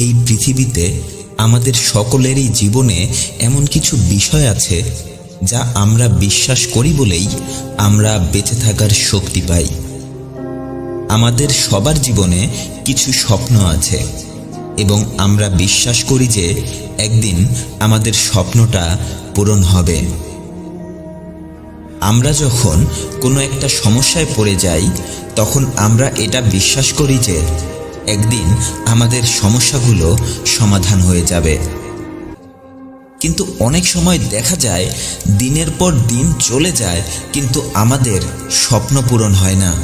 এই পৃথিবীতে আমাদের সকলেরই জীবনে এমন কিছু বিষয় আছে যা আমরা বিশ্বাস করি বলেই আমরা বেঁচে থাকার শক্তি পাই। আমাদের সবার জীবনে কিছু স্বপ্ন আছে এবং আমরা বিশ্বাস করি যে একদিন আমাদের স্বপ্নটা পূরণ হবে। আমরা যখন কোনো একটা সমস্যায় পড়ে যাই, তখন আমরা এটা বিশ্বাস করি যে একদিন আমাদের সমস্যাগুলো সমাধান হয়ে যাবে। কিন্তু অনেক সময় দেখা যায়, দিনের পর দিন চলে যায়, কিন্তু আমাদের স্বপ্ন পূরণ হয় না।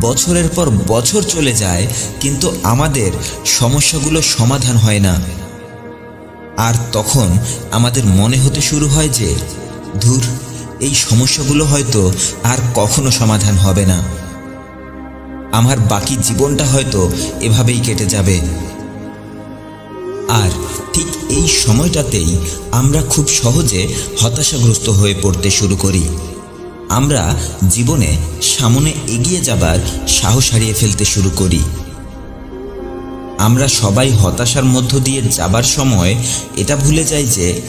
বছরের পর বছর চলে যায়, কিন্তু আমাদের সমস্যাগুলো সমাধান হয় না। আর তখন আমাদের মনে হতে শুরু হয় যে, ধুর, এই সমস্যাগুলো হয়তো আর কখনো সমাধান হবে না। আমার বাকি জীবনটা হয়তো এভাবেই কেটে যাবে। আর ঠিক এই সময়টাতেই আমরা খুব সহজে হতাশাগ্রস্ত হয়ে পড়তে শুরু করি। আমরা জীবনে সামনে এগিয়ে যাবার সাহস হারিয়ে ফেলতে শুরু করি। আমরা সবাই হতাশার মধ্য দিয়ে যাবার সময় এটা ভুলে যাই যে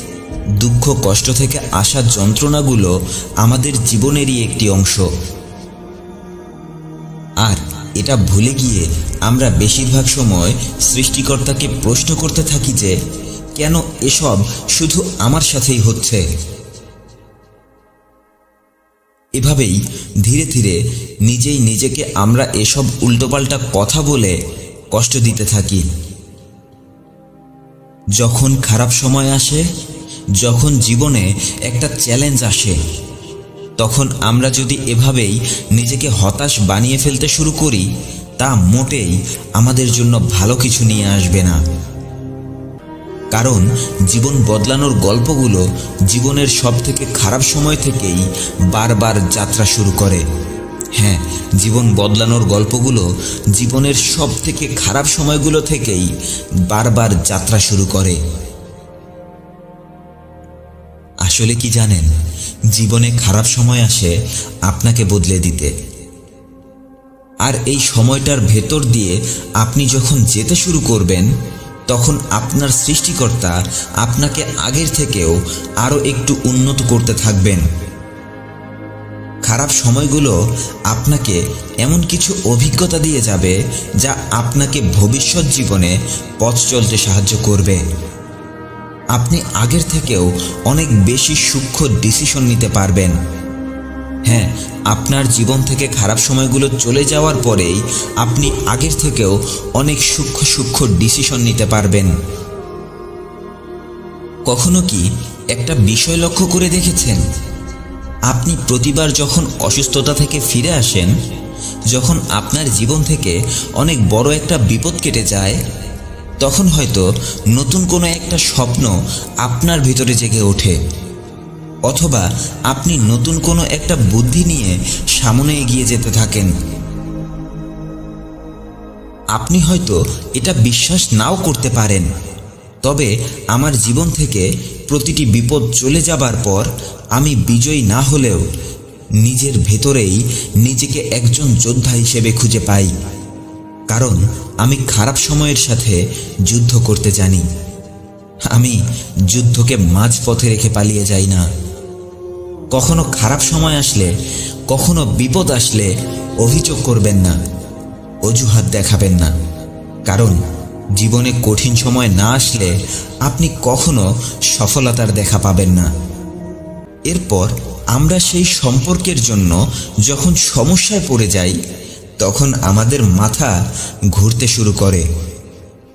দুঃখ, কষ্ট থেকে আসা যন্ত্রণাগুলো আমাদের জীবনেরই একটি অংশ। আর এটা ভুলে গিয়ে আমরা বেশিরভাগ সময় সৃষ্টিকর্তাকে প্রশ্ন করতে থাকি যে, কেন এসব শুধু আমার সাথেই হচ্ছে? এভাবেই ধীরে ধীরে নিজেই নিজেকে আমরা এসব উল্টোপাল্টা কথা বলে কষ্ট দিতে থাকি। যখন খারাপ সময় আসে, যখন জীবনে একটা চ্যালেঞ্জ আসে তখন আমরা যদি এভাবেই নিজেকে হতাশ বানিয়ে ফেলতে শুরু করি, তা মোটেই আমাদের জন্য ভালো কিছু নিয়ে আসবে না। কারণ জীবন বদলানোর গল্পগুলো জীবনের সব থেকে খারাপ সময় থেকেই বারবার যাত্রা শুরু করে। হ্যাঁ জীবন বদলানোর গল্পগুলো জীবনের সব থেকে খারাপ সময়গুলো থেকেই বারবার যাত্রা শুরু করে। আসলে কি জানেন? জীবনে খারাপ সময় আসে আপনাকে বদলে দিতে। আর এই সময়টার ভেতর দিয়ে আপনি যখন যেতে শুরু করবেন, তখন আপনার সৃষ্টিকর্তা আপনাকে আগের থেকেও আরও একটু উন্নত করতে থাকবেন। খারাপ সময়গুলো আপনাকে এমন কিছু অভিজ্ঞতা দিয়ে যাবে যা আপনাকে ভবিষ্যৎ জীবনে পথ চলতে সাহায্য করবে। আপনি আগের থেকেও অনেক বেশি সূক্ষ্ম ডিসিশন নিতে পারবেন। হ্যাঁ আপনার জীবন থেকে খারাপ সময়গুলো চলে যাওয়ার পরেই আপনি আগের থেকেও অনেক সূক্ষ্ম সূক্ষ্ম ডিসিশন নিতে পারবেন। কখনো কি একটা বিষয় লক্ষ্য করে দেখেছেন? আপনি প্রতিবার যখন অসুস্থতা থেকে ফিরে আসেন, যখন আপনার জীবন থেকে অনেক বড় একটা বিপদ কেটে যায় তখন হয়তো নতুন কোনো একটা স্বপ্ন আপনার ভিতরে জেগে ওঠে। অথবা আপনি নতুন কোনো একটা বুদ্ধি নিয়ে সামনে এগিয়ে যেতে থাকেন। আপনি হয়তো এটা বিশ্বাস নাও করতে পারেন। তবে আমার জীবন থেকে প্রতিটি বিপদ চলে যাবার পর আমি বিজয়ী না হলেও নিজের ভেতরেই নিজেকে একজন যোদ্ধা হিসেবে খুঁজে পাই। কারণ আমি খারাপ সময়ের সাথে যুদ্ধ করতে জানি। আমি যুদ্ধকে মাঝপথে রেখে পালিয়ে যাই না। কখনো খারাপ সময় আসলে, কখনো বিপদ আসলে অভিযোগ করবেন না, অজুহাত দেখাবেন না। কারণ জীবনে কঠিন সময় না আসলে আপনি কখনো সফলতার দেখা পাবেন না। এরপর আমরা সেই সম্পর্কের জন্য যখন সমস্যায় পড়ে যাই তখন আমাদের মাথা ঘুরতে শুরু করে।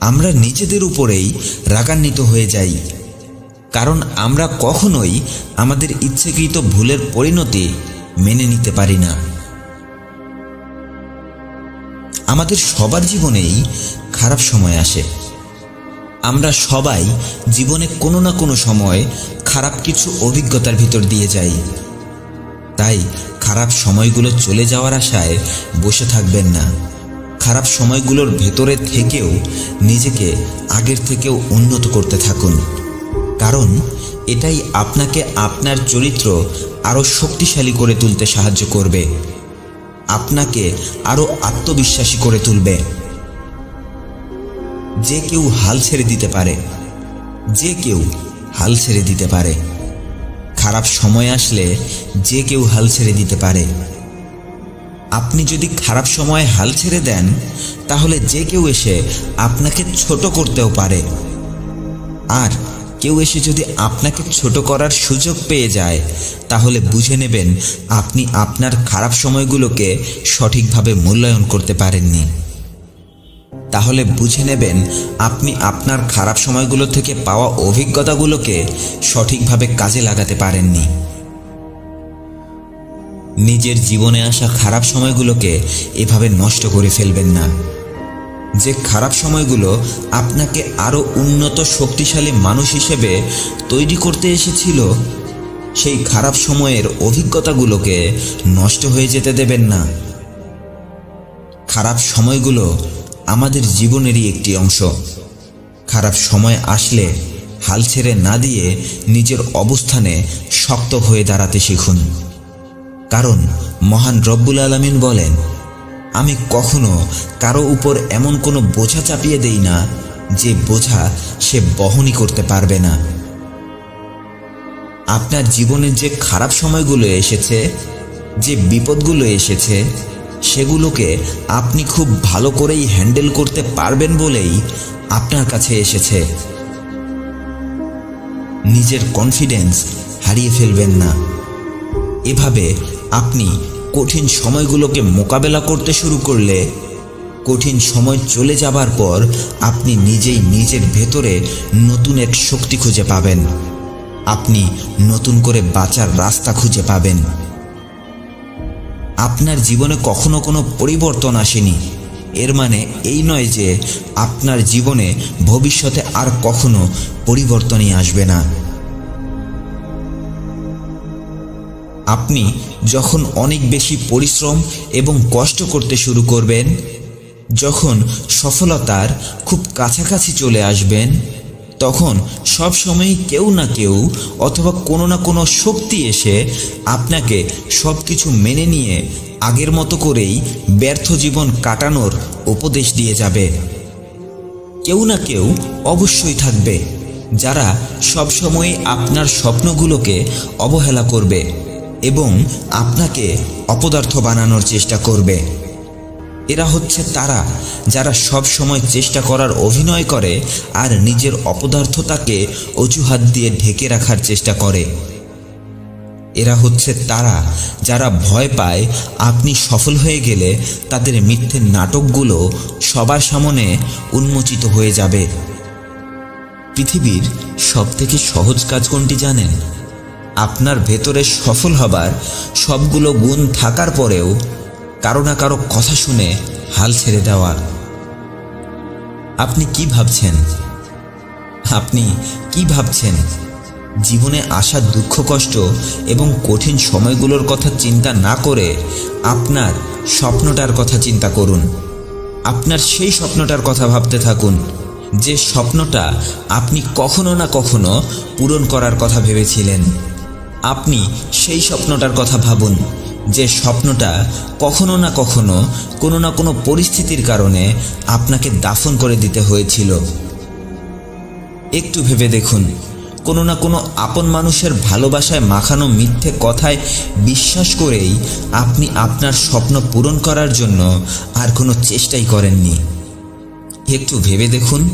আমরা নিজেদের উপরেই রাগান্বিত হয়ে যাই। কারণ আমরা কখনোই আমাদের ইচ্ছেকৃত ভুলের পরিণতি মেনে নিতে পারি না। আমাদের সবার জীবনেই খারাপ সময় আসে। আমরা সবাই জীবনে কোনো না কোনো সময় খারাপ কিছু অভিজ্ঞতার ভিতর দিয়ে যাই। তাই খারাপ সময়গুলো চলে যাওয়ার আশায় বসে থাকবেন না। খারাপ সময়গুলোর ভেতরে থেকেও নিজেকে আগের থেকেও উন্নত করতে থাকুন। কারণ এটাই আপনাকে আপনার চরিত্র আরও শক্তিশালী করে তুলতে সাহায্য করবে। আপনাকে আরও আত্মবিশ্বাসী করে তুলবে। যে কেউ হাল ছেড়ে দিতে পারে। যে কেউ হাল ছেড়ে দিতে পারে। খারাপ সময় আসলে যে কেউ হাল ছেড়ে দিতে পারে। আপনি যদি খারাপ সময়ে হাল ছেড়ে দেন, তাহলে যে কেউ এসে আপনাকে ছোট করতেও পারে। আর কেউ এসে যদি আপনাকে ছোট করার সুযোগ পেয়ে যায়, তাহলে বুঝে নেবেন আপনি আপনার খারাপ সময়গুলোকে সঠিকভাবে মূল্যায়ন করতে পারেননি। তাহলে বুঝে নেবেন আপনি আপনার খারাপ সময়গুলো থেকে পাওয়া অভিজ্ঞতাগুলোকে সঠিকভাবে কাজে লাগাতে পারেননি। নিজের জীবনে আসা খারাপ সময়গুলোকে এভাবে নষ্ট করে ফেলবেন না। যে খারাপ সময়গুলো আপনাকে আরও উন্নত, শক্তিশালী মানুষ হিসেবে তৈরি করতে এসেছিল, সেই খারাপ সময়ের অভিজ্ঞতাগুলোকে নষ্ট হয়ে যেতে দেবেন না। খারাপ সময়গুলো আমাদের জীবনেরই একটি অংশ। খারাপ সময় আসলে হাল ছেড়ে না দিয়ে নিজের অবস্থানে শক্ত হয়ে দাঁড়াতে শিখুন। কারণ মহান রব্বুল আলমিন বলেন, আমি কখনো কারও উপর এমন কোনো বোঝা চাপিয়ে দেই না যে বোঝা সে বহনই করতে পারবে না। আপনার জীবনের যে খারাপ সময়গুলো এসেছে, যে বিপদগুলো এসেছে সেগুলোকে আপনি খুব ভালো করেই হ্যান্ডেল করতে পারবেন বলেই আপনার কাছে এসেছে। নিজের কনফিডেন্স হারিয়ে ফেলবেন না। এভাবে আপনি কঠিন সময়গুলোকে মোকাবেলা করতে শুরু করলে, কঠিন সময় চলে যাবার পর আপনি নিজেই নিজের ভেতরে নতুন এক শক্তি খুঁজে পাবেন। আপনি নতুন করে বাঁচার রাস্তা খুঁজে পাবেন। আপনার জীবনে কখনো কোনো পরিবর্তন আসেনি। এর মানে এই নয় যে আপনার জীবনে ভবিষ্যতে আর কখনো পরিবর্তনই আসবে না। আপনি যখন অনেক বেশি পরিশ্রম এবং কষ্ট করতে শুরু করবেন, যখন সফলতার খুব কাছাকাছি চলে আসবেন তখন সব সময় কেউ না কেউ অথবা কোনো না কোনো শক্তি এসে আপনাকে সব কিছু মেনে নিয়ে আগের মতো করেই ব্যর্থ জীবন কাটানোর উপদেশ দিয়ে যাবে। কেউ না কেউ অবশ্যই থাকবে, যারা সবসময় আপনার স্বপ্নগুলোকে অবহেলা করবে এবং আপনাকে অপদার্থ বানানোর চেষ্টা করবে। এরা হচ্ছে তারা যারা সব সময় চেষ্টা করার অভিনয় করে আর নিজের অপদার্থতাকে অজুহাত দিয়ে ঢেকে রাখার চেষ্টা করে। এরা হচ্ছে তারা যারা ভয় পায়, আপনি সফল হয়ে গেলে তাদের মিথ্যে নাটকগুলো সবার সামনে উন্মোচিত হয়ে যাবে। পৃথিবীর সবথেকে সহজ কাজ কোনটি জানেন? আপনার ভেতরে সফল হবার সবগুলো গুণ থাকার পরেও কারও না কারও কথা শুনে হাল ছেড়ে দেওয়া আপনি কি ভাবছেন? আপনি কি ভাবছেন? জীবনে আসা দুঃখ, কষ্ট এবং কঠিন সময়গুলোর কথা চিন্তা না করে আপনার স্বপ্নটার কথা চিন্তা করুন। আপনার সেই স্বপ্নটার কথা ভাবতে থাকুন, যে স্বপ্নটা আপনি কখনো না কখনো পূরণ করার কথা ভেবেছিলেন। আপনি সেই স্বপ্নটার কথা ভাবুন যে স্বপ্নটা কখনো না কখনো কোনো না কোনো পরিস্থিতির কারণে আপনাকে দাফন করে দিতে হয়েছিল। একটু ভেবে দেখুন, কোনো না কোনো আপন মানুষের ভালোবাসায় মাখানো মিথ্যে কথায় বিশ্বাস করেই আপনি আপনার স্বপ্ন পূরণ করার জন্য আর কোনো চেষ্টাই করেননি। একটু ভেবে দেখুন,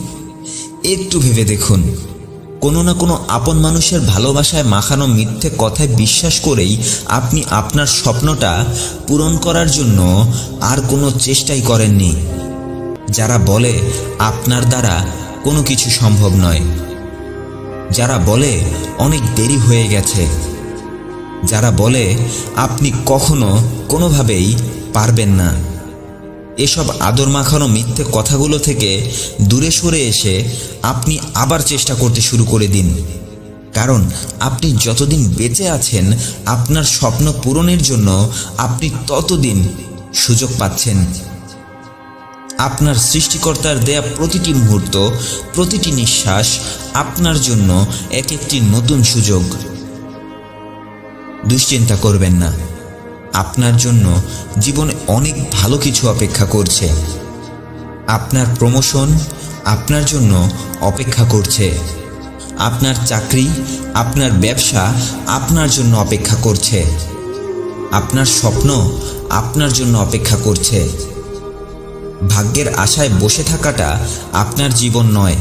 একটু ভেবে দেখুন। কোনো না কোনো আপন মানুষের ভালোবাসায় মাখানো মিথ্যে কথায় বিশ্বাস করেই আপনি আপনার স্বপ্নটা পূরণ করার জন্য আর কোনো চেষ্টাই করেননি। যারা বলে আপনার দ্বারা কোনো কিছু সম্ভব নয়। যারা বলে অনেক দেরি হয়ে গেছে। যারা বলে আপনি কখনো কোনোভাবেই পারবেন না। এসব আদর মাখানো মিথ্যে কথাগুলো থেকে দূরে সরে এসে আপনি আবার চেষ্টা করতে শুরু করে দিন। কারণ আপনি যতদিন বেঁচে আছেন, আপনার স্বপ্ন পূরণের জন্য আপনি ততদিন সুযোগ পাচ্ছেন। আপনার সৃষ্টিকর্তার দেয়া প্রতিটি মুহূর্ত, প্রতিটি নিঃশ্বাস আপনার জন্য এক একটি নতুন সুযোগ। দুশ্চিন্তা করবেন না। আপনার জন্য জীবনে অনেক ভালো কিছু অপেক্ষা করছে। আপনার প্রমোশন আপনার জন্য অপেক্ষা করছে। আপনার চাকরি, আপনার ব্যবসা আপনার জন্য অপেক্ষা করছে। আপনার স্বপ্ন আপনার জন্য অপেক্ষা করছে। ভাগ্যের আশায় বসে থাকাটা আপনার জীবন নয়।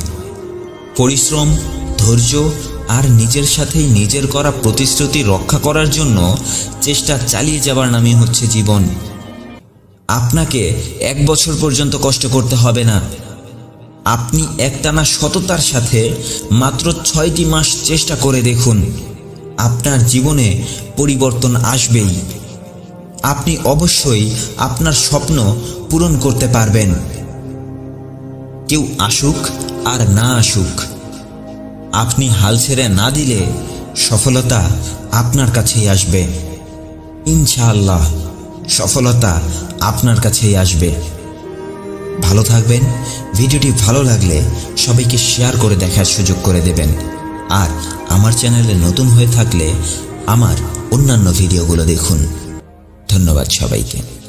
পরিশ্রম, ধৈর্য আর নিজের সাথেই নিজের করা প্রতিশ্রুতি রক্ষা করার জন্য চেষ্টা চালিয়ে যাবার নামই হচ্ছে জীবন। আপনাকে এক বছর পর্যন্ত কষ্ট করতে হবে না। আপনি একটানা সততার সাথে মাত্র ছয়টি মাস চেষ্টা করে দেখুন, আপনার জীবনে পরিবর্তন আসবেই। আপনি অবশ্যই আপনার স্বপ্ন পূরণ করতে পারবেন। কেউ আসুক আর না আসুক। আপনি হাল ছেড়ে না দিলে সফলতা আপনার কাছেই আসবে। ইনশাআল্লাহ, সফলতা আপনার কাছেই আসবে। ভালো থাকবেন, ভিডিওটি ভালো লাগলে সবাইকে শেয়ার করে দেখার সুযোগ করে দেবেন। আর আমার চ্যানেলে নতুন হয়ে থাকলে আমার অন্যান্য ভিডিওগুলো দেখুন। ধন্যবাদ সবাইকে।